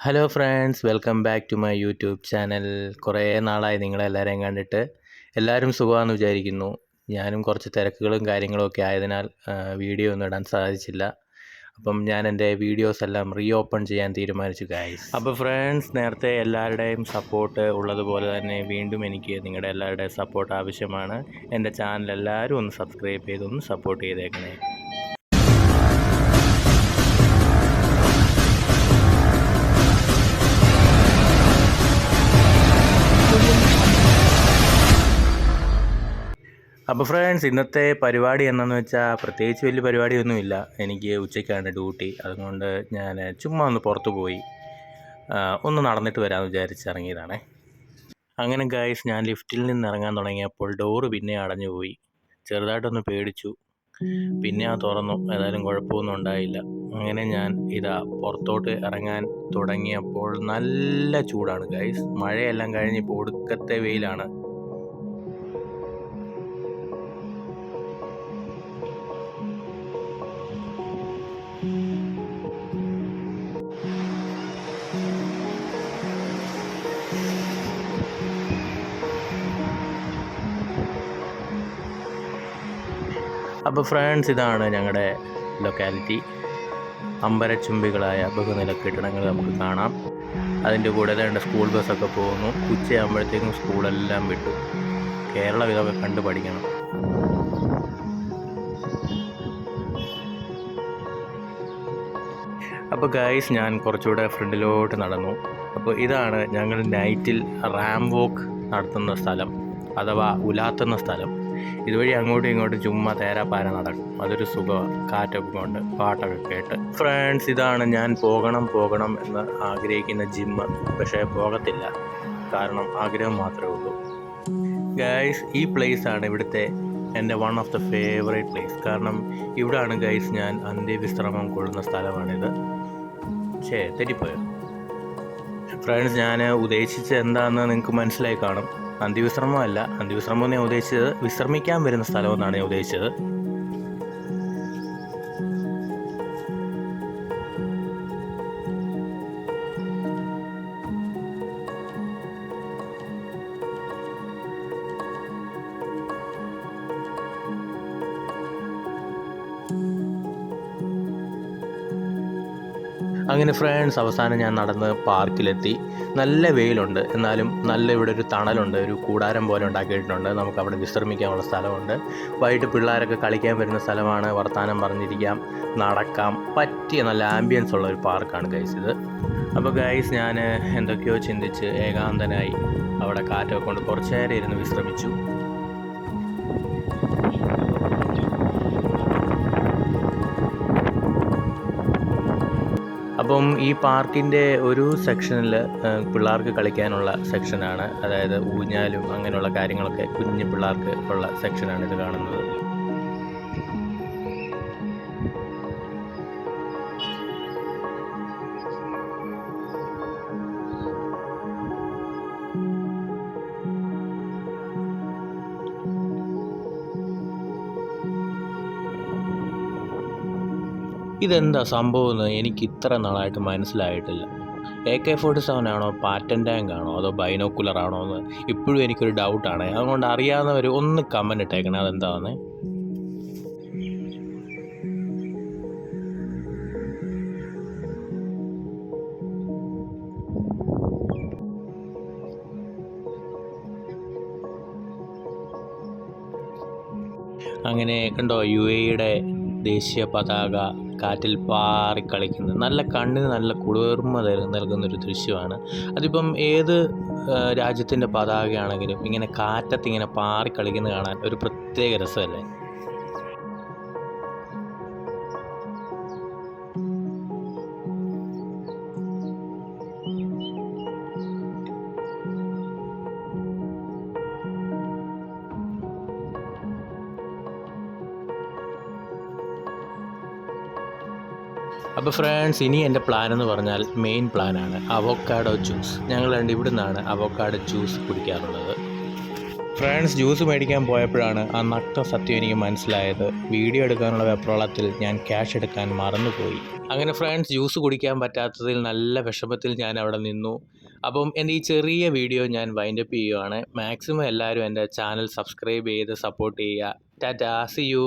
Hello friends welcome back to my YouTube channel കുറേ നാളായി നിങ്ങളെല്ലാവരെയും കണ്ടിട്ട്. എല്ലാവരും സുഖമാണെന്ന് വിചാരിക്കുന്നു. ഞാനും കുറച്ച് തിരക്കുകളും കാര്യങ്ങളും ഒക്കെ ആയതിനാൽ വീഡിയോ ഒന്നും ഇടാൻ സാധിച്ചില്ല. അപ്പം ഞാൻ എന്റെ വീഡിയോസ് എല്ലാം റീ ഓപ്പൺ ചെയ്യാൻ തീരുമാനിച്ചു ഗായ്സ് അപ്പോൾ ഫ്രണ്ട്സ് നേരത്തെ എല്ലാവരുടെയും സപ്പോർട്ട് ഉള്ളതുപോലെ തന്നെ വീണ്ടും എനിക്ക് നിങ്ങളുടെ എല്ലാവരുടെയും സപ്പോർട്ട് ആവശ്യമാണ്. എന്റെ ചാനൽ എല്ലാവരും ഒന്ന് സബ്സ്ക്രൈബ് ചെയ്തൊന്ന് സപ്പോർട്ട് ചെയ്തേക്കണേ. അപ്പോൾ ഫ്രണ്ട്സ് ഇന്നത്തെ പരിപാടി എന്താണെന്ന് വെച്ചാൽ പ്രത്യേകിച്ച് വലിയ പരിപാടിയൊന്നുമില്ല. എനിക്ക് ഉച്ചയ്ക്കാണ് ഡ്യൂട്ടി അതുകൊണ്ട് ഞാൻ ചുമ്മാ ഒന്ന് പുറത്തു പോയി. ഒന്ന് നടന്നിട്ട് വരാമെന്ന് വിചാരിച്ച് ഇറങ്ങിയതാണ്. അങ്ങനെ ഗൈസ് ഞാൻ ലിഫ്റ്റിൽ നിന്ന് ഇറങ്ങാൻ തുടങ്ങിയപ്പോൾ ഡോറ് പിന്നെ അടഞ്ഞു പോയി. ചെറുതായിട്ടൊന്ന് പേടിച്ചു. പിന്നെ ആ തുറന്നു. ഏതായാലും കുഴപ്പമൊന്നും ഉണ്ടായില്ല. അങ്ങനെ ഞാൻ ഇതാ പുറത്തോട്ട് ഇറങ്ങാൻ തുടങ്ങിയപ്പോൾ നല്ല ചൂടാണ് ഗൈസ് മഴയെല്ലാം കഴിഞ്ഞ് ഇപ്പോൾ ഒടുക്കത്തെ വെയിലാണ്. അപ്പോൾ ഫ്രണ്ട്സ് ഇതാണ് ഞങ്ങളുടെ ലൊക്കാലിറ്റി അമ്പരച്ചുംബികളായ ബഹുനില കെട്ടിടങ്ങൾ നമുക്ക് കാണാം. അതിന്റെ കൂടെ രണ്ട് സ്കൂൾ ബസ്സൊക്കെ പോകുന്നു. ഉച്ചയാകുമ്പോഴത്തേക്കും സ്കൂളെല്ലാം വിട്ടു. കേരളം ഇതൊക്കെ കണ്ടു പഠിക്കണം. അപ്പോൾ ഗൈസ് ഞാൻ കുറച്ചുകൂടെ ഫ്രണ്ടിലോട്ട് നടന്നു. അപ്പോൾ ഇതാണ് ഞങ്ങൾ നൈറ്റിൽ റാം വോക്ക് നടത്തുന്ന സ്ഥലം അഥവാ ഉലാത്തുന്ന സ്ഥലം. ഇതുവഴി അങ്ങോട്ടും ഇങ്ങോട്ടും ചുമ്മാ തേരാപ്പാര നടക്കും. അതൊരു സുഖമാണ് കാറ്റൊക്കെ കൊണ്ട് പാട്ടൊക്കെ കേട്ട്. ഫ്രണ്ട്സ് ഇതാണ് ഞാൻ പോകണം പോകണം എന്ന് ആഗ്രഹിക്കുന്ന ജിമ്മ് പക്ഷേ പോകത്തില്ല. കാരണം ആഗ്രഹം മാത്രമേ ഉള്ളൂ. ഗൈസ് ഈ പ്ലേസ് ആണ് ഇവിടുത്തെ എന്റെ one of the favourite place കാരണം ഇവിടാണ് ഗൈസ് ഞാൻ അന്ത്യവിശ്രമം കൊള്ളുന്ന സ്ഥലമാണിത്. ഛേ തെറ്റിപ്പോയോ? ഫ്രണ്ട്സ് ഞാൻ ഉദ്ദേശിച്ചത് എന്താണെന്ന് നിങ്ങൾക്ക് മനസ്സിലായി കാണും. അന്ത്യവിശ്രമമല്ല അന്ത്യവിശ്രമം ഞാൻ ഉദ്ദേശിച്ചത് വിശ്രമിക്കാൻ വരുന്ന സ്ഥലം എന്നാണ് ഞാൻ ഉദ്ദേശിച്ചത്. അങ്ങനെ ഫ്രണ്ട്സ് അവസാനം ഞാൻ നടന്ന് പാർക്കിലെത്തി നല്ല വെയിലുണ്ട്. എന്നാലും നല്ല ഇവിടെ ഒരു തണലുണ്ട്. ഒരു കൂടാരം പോലെ ഉണ്ടാക്കിയിട്ടുണ്ട്. നമുക്ക് അവിടെ വിശ്രമിക്കാനുള്ള സ്ഥലമുണ്ട്. വൈകിട്ട് പിള്ളേരൊക്കെ കളിക്കാൻ വരുന്ന സ്ഥലമാണ് വർത്തമാനം പറഞ്ഞിരിക്കാം. നടക്കാം. പറ്റിയ നല്ല ആംബിയൻസ് ഉള്ള ഒരു പാർക്കാണ് ഗൈസ് ഇത്. അപ്പോൾ ഗൈസ് ഞാൻ എന്തൊക്കെയോ ചിന്തിച്ച് ഏകാന്തനായി അവിടെ കാറ്റൊക്കെ കൊണ്ട് കുറച്ച് നേരം ഇരുന്ന് വിശ്രമിച്ചു. അപ്പം ഈ പാർക്കിന്റെ ഒരു സെക്ഷനിൽ പിള്ളേർക്ക് കളിക്കാനുള്ള സെക്ഷനാണ് അതായത് ഊഞ്ഞാലും അങ്ങനെയുള്ള കാര്യങ്ങളൊക്കെ കുഞ്ഞു പിള്ളേർക്ക് ഉള്ള സെക്ഷനാണ് ഇത് കാണുന്നത്. ഇതെന്താ സംഭവം എന്ന് എനിക്ക് ഇത്ര നാളായിട്ട് മനസ്സിലായിട്ടില്ല. എ കെ ഫോർട്ടി സെവൻ ആണോ പാറ്റൻ ടാങ്ക് ആണോ അതോ ബൈനോക്കുലർ ആണോ എന്ന് ഇപ്പോഴും എനിക്കൊരു ഡൗട്ടാണ് അതുകൊണ്ട് അറിയാവുന്നവർ ഒന്ന് കമന്റ് ഇട്ടേക്കണേ അതെന്താണെന്ന് അങ്ങനെ കണ്ടോ യു എയുടെ ദേശീയ പതാക കാറ്റിൽ പാറി കളിക്കുന്നത്. നല്ല കണ്ണിന് നല്ല കുളിർമ നൽകുന്ന നൽകുന്നൊരു ദൃശ്യമാണ്. അതിപ്പം ഏത് രാജ്യത്തിന്റെ പതാകയാണെങ്കിലും ഇങ്ങനെ കാറ്റത്ത് ഇങ്ങനെ പാറി കളിക്കുന്നത് കാണാൻ ഒരു പ്രത്യേക രസമല്ലേ? അപ്പോൾ ഫ്രണ്ട്സ് ഇനി എന്റെ പ്ലാൻ എന്ന് പറഞ്ഞാൽ മെയിൻ പ്ലാനാണ് അവോക്കാഡോ ജ്യൂസ് ഞങ്ങൾ രണ്ട് ഇവിടെ നിന്നാണ് അവോക്കാഡോ ജ്യൂസ് കുടിക്കാറുള്ളത്. ഫ്രണ്ട്സ് ജ്യൂസ് മേടിക്കാൻ പോയപ്പോഴാണ് ആ നട്ട സത്യം എനിക്ക് മനസ്സിലായത്. വീഡിയോ എടുക്കാനുള്ള വെപ്രോളത്തിൽ ഞാൻ ക്യാഷ് എടുക്കാൻ മറന്നുപോയി. അങ്ങനെ ഫ്രണ്ട്സ് ജ്യൂസ് കുടിക്കാൻ പറ്റാത്തതിൽ നല്ല വിഷമത്തിൽ ഞാൻ അവിടെ നിന്നു. അപ്പം എന്റെ ഈ ചെറിയ വീഡിയോ ഞാൻ വൈൻഡപ്പ് ചെയ്യുവാണ്. മാക്സിമം എല്ലാവരും എന്റെ ചാനൽ സബ്സ്ക്രൈബ് ചെയ്ത് സപ്പോർട്ട് ചെയ്യുക. Tata see you